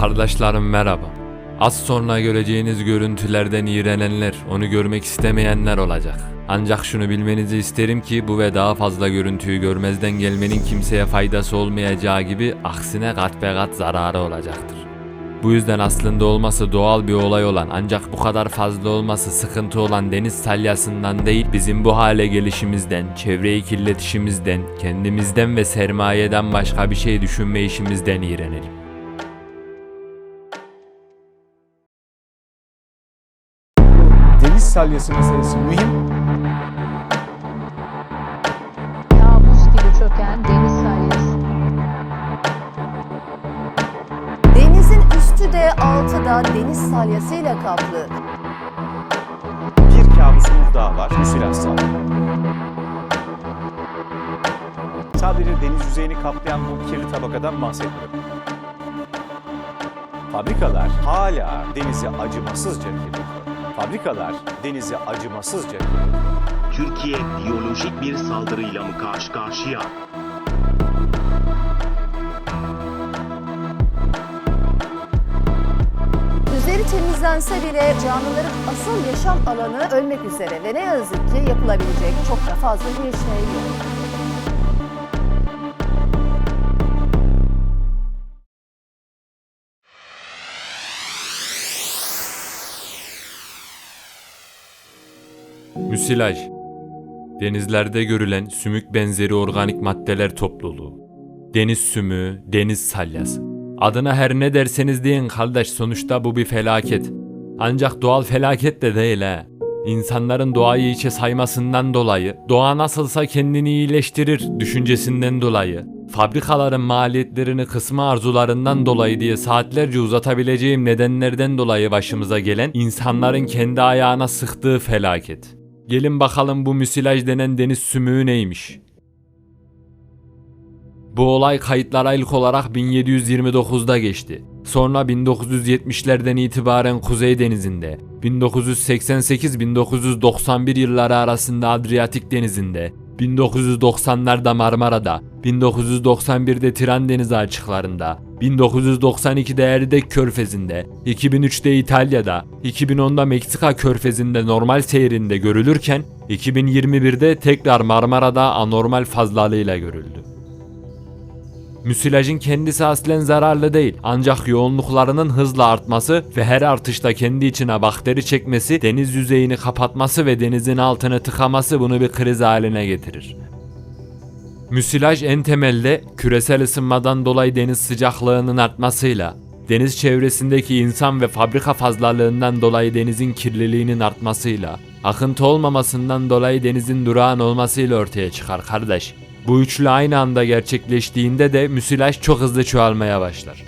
kardeşlerim merhaba. Az sonra göreceğiniz görüntülerden iğrenenler, onu görmek istemeyenler olacak. Ancak şunu bilmenizi isterim ki bu ve daha fazla görüntüyü görmezden gelmenin kimseye faydası olmayacağı gibi aksine kat be kat zararı olacaktır. Bu yüzden aslında olması doğal bir olay olan ancak bu kadar fazla olması sıkıntı olan deniz salyasından değil bizim bu hale gelişimizden, çevreyi kirletişimizden, kendimizden ve sermayeden başka bir şey düşünme işimizden iğrenelim. Salyası meselesi mühim. Kabus gibi çöken deniz salyası. Denizin üstü de altı da deniz salyasıyla kaplı. Bir kabusumuz daha var. Müsilaj salgını. Sadece deniz yüzeyini kaplayan bu kirli tabakadan bahsetmiyorum. Fabrikalar hala denizi acımasızca kirletiyor. Fabrikalar denizi acımasızca. Türkiye biyolojik bir saldırıyla mı karşı karşıya? Üzeri temizlense bile canlıların asıl yaşam alanı ölmek üzere ve ne yazık ki yapılabilecek çok da fazla bir şey yok. Müsilaj Denizlerde görülen sümük benzeri organik maddeler topluluğu. Deniz sümüğü, deniz salyası. Adına her ne derseniz deyin kardeş sonuçta bu bir felaket. Ancak doğal felaket de değil ha. İnsanların doğayı içe saymasından dolayı, doğa nasılsa kendini iyileştirir düşüncesinden dolayı, fabrikaların maliyetlerini kısma arzularından dolayı diye saatlerce uzatabileceğim nedenlerden dolayı başımıza gelen insanların kendi ayağına sıktığı felaket. Gelin bakalım bu müsilaj denen deniz sümüğü neymiş? Bu olay kayıtlara ilk olarak 1729'da geçti. Sonra 1970'lerden itibaren Kuzey Denizi'nde, 1988-1991 yılları arasında Adriyatik Denizi'nde, 1990'larda Marmara'da, 1991'de Tiran Denizi açıklarında, 1992'de Erdek Körfezi'nde, 2003'te İtalya'da, 2010'da Meksika Körfezi'nde normal seyrinde görülürken, 2021'de tekrar Marmara'da anormal fazlalığıyla görüldü. Müsilajın kendisi aslen zararlı değil ancak yoğunluklarının hızla artması ve her artışta kendi içine bakteri çekmesi, deniz yüzeyini kapatması ve denizin altını tıkaması bunu bir kriz haline getirir. Müsilaj en temelde küresel ısınmadan dolayı deniz sıcaklığının artmasıyla, deniz çevresindeki insan ve fabrika fazlalığından dolayı denizin kirliliğinin artmasıyla, akıntı olmamasından dolayı denizin durağan olmasıyla ortaya çıkar kardeş. Bu üçlü aynı anda gerçekleştiğinde de müsilaj çok hızlı çoğalmaya başlar.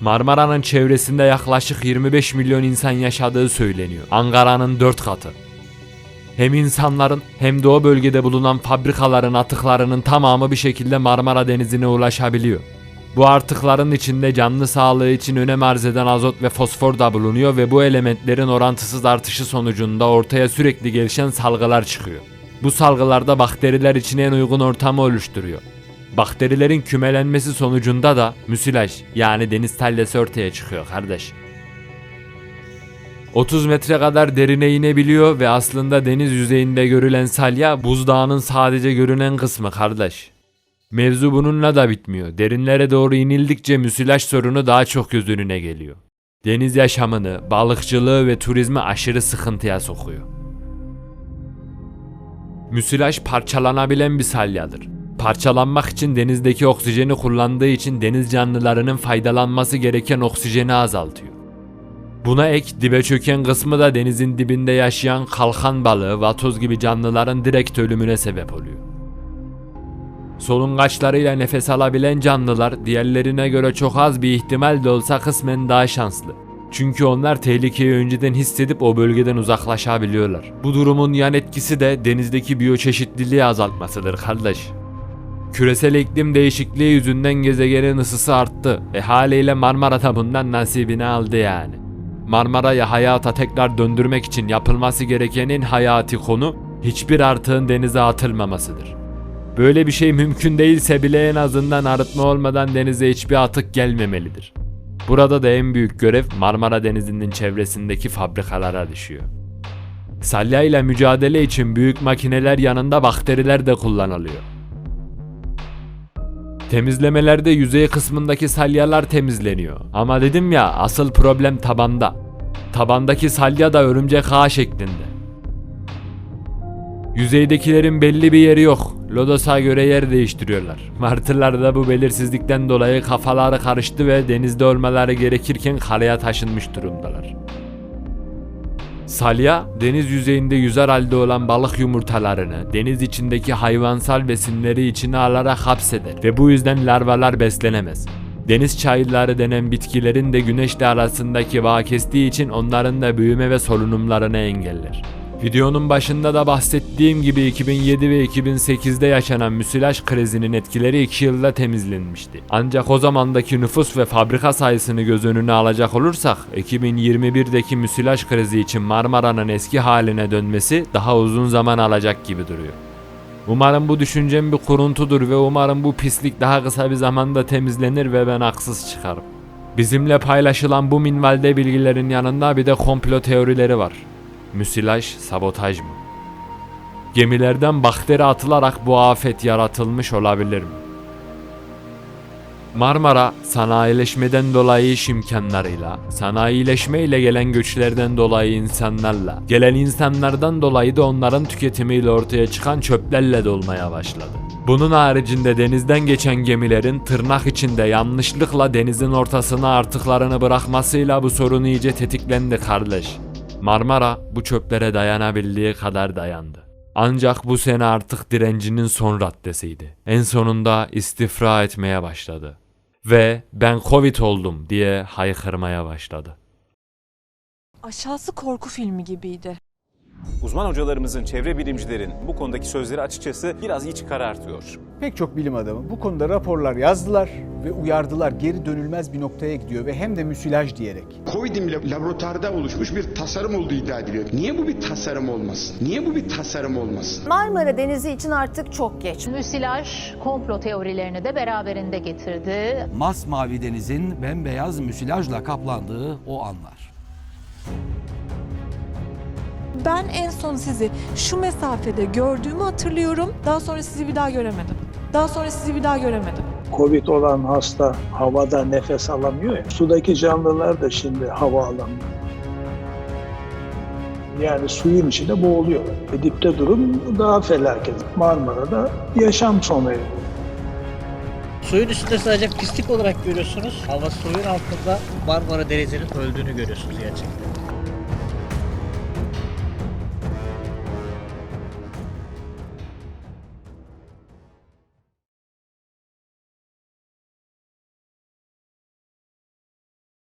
Marmara'nın çevresinde yaklaşık 25 milyon insan yaşadığı söyleniyor. Ankara'nın 4 katı. Hem insanların hem de o bölgede bulunan fabrikaların atıklarının tamamı bir şekilde Marmara Denizi'ne ulaşabiliyor. Bu artıkların içinde canlı sağlığı için önem arz eden azot ve fosfor da bulunuyor ve bu elementlerin orantısız artışı sonucunda ortaya sürekli gelişen salgılar çıkıyor. Bu salgılarda bakteriler için en uygun ortamı oluşturuyor. Bakterilerin kümelenmesi sonucunda da müsilaj yani deniz salyası ortaya çıkıyor kardeş. 30 metre kadar derine inebiliyor ve aslında deniz yüzeyinde görülen salya buzdağının sadece görünen kısmı kardeş. Mevzu bununla da bitmiyor. Derinlere doğru inildikçe müsilaj sorunu daha çok göz önüne geliyor. Deniz yaşamını, balıkçılığı ve turizmi aşırı sıkıntıya sokuyor. Müsilaj parçalanabilen bir salyadır. Parçalanmak için denizdeki oksijeni kullandığı için deniz canlılarının faydalanması gereken oksijeni azaltıyor. Buna ek dibe çöken kısmı da denizin dibinde yaşayan kalkan balığı, vatoz gibi canlıların direkt ölümüne sebep oluyor. Solungaçlarıyla nefes alabilen canlılar diğerlerine göre çok az bir ihtimal de olsa kısmen daha şanslı. Çünkü onlar tehlikeyi önceden hissedip o bölgeden uzaklaşabiliyorlar. Bu durumun yan etkisi de denizdeki biyoçeşitliliği azaltmasıdır kardeş. Küresel iklim değişikliği yüzünden gezegenin ısısı arttı. E haliyle Marmara da bundan nasibini aldı yani. Marmara'yı hayata tekrar döndürmek için yapılması gerekenin hayati konu hiçbir artığın denize atılmamasıdır. Böyle bir şey mümkün değilse bile en azından arıtma olmadan denize hiçbir atık gelmemelidir. Burada da en büyük görev Marmara Denizi'nin çevresindeki fabrikalara düşüyor. Salya ile mücadele için büyük makineler yanında bakteriler de kullanılıyor. Temizlemelerde yüzey kısmındaki salyalar temizleniyor. Ama dedim ya asıl problem tabanda. Tabandaki salya da örümcek ağ şeklinde. Yüzeydekilerin belli bir yeri yok. Lodos'a göre yer değiştiriyorlar. Martılar da bu belirsizlikten dolayı kafaları karıştı ve denizde olmaları gerekirken karaya taşınmış durumdalar. Salya, deniz yüzeyinde yüzer halde olan balık yumurtalarını deniz içindeki hayvansal besinleri içine alarak hapseder ve bu yüzden larvalar beslenemez. Deniz çayırları denen bitkilerin de güneşle arasındaki bağ kestiği için onların da büyüme ve solunumlarını engeller. Videonun başında da bahsettiğim gibi 2007 ve 2008'de yaşanan müsilaj krizinin etkileri 2 yılda temizlenmişti. Ancak o zamandaki nüfus ve fabrika sayısını göz önüne alacak olursak 2021'deki müsilaj krizi için Marmara'nın eski haline dönmesi daha uzun zaman alacak gibi duruyor. Umarım bu düşüncem bir kuruntudur ve umarım bu pislik daha kısa bir zamanda temizlenir ve ben haksız çıkarım. Bizimle paylaşılan bu minvalde bilgilerin yanında bir de komplo teorileri var. Müsilaj, sabotaj mı? Gemilerden bakteri atılarak bu afet yaratılmış olabilir mi? Marmara sanayileşmeden dolayı iş imkanlarıyla, sanayileşme ile gelen göçlerden dolayı insanlarla, gelen insanlardan dolayı da onların tüketimiyle ortaya çıkan çöplerle dolmaya başladı. Bunun haricinde denizden geçen gemilerin tırnak içinde yanlışlıkla denizin ortasına artıklarını bırakmasıyla bu sorun iyice tetiklendi kardeş. Marmara bu çöplere dayanabildiği kadar dayandı. Ancak bu sene artık direncinin son raddesiydi. En sonunda istifra etmeye başladı. Ve ben Covid oldum diye haykırmaya başladı. Aşağısı korku filmi gibiydi. Uzman hocalarımızın, çevre bilimcilerin bu konudaki sözleri açıkçası biraz iç karartıyor. Pek çok bilim adamı bu konuda raporlar yazdılar ve uyardılar geri dönülmez bir noktaya gidiyor ve hem de müsilaj diyerek. Covid'in lab- laboratuvarda oluşmuş bir tasarım olduğu iddia ediliyor. Niye bu bir tasarım olmasın? Niye bu bir tasarım olmasın? Marmara Denizi için artık çok geç. Müsilaj komplo teorilerini de beraberinde getirdi. masmavi denizin bembeyaz müsilajla kaplandığı o anlar. Ben en son sizi şu mesafede gördüğümü hatırlıyorum. Daha sonra sizi bir daha göremedim. Daha sonra sizi bir daha göremedim. Covid olan hasta havada nefes alamıyor ya. Sudaki canlılar da şimdi hava alamıyor. Yani suyun içinde boğuluyor. E dipte durum daha felaket. Marmara'da yaşam sona eriyor. Suyun üstünde sadece pislik olarak görüyorsunuz ama suyun altında Marmara Denizi'nin öldüğünü görüyorsunuz gerçekten.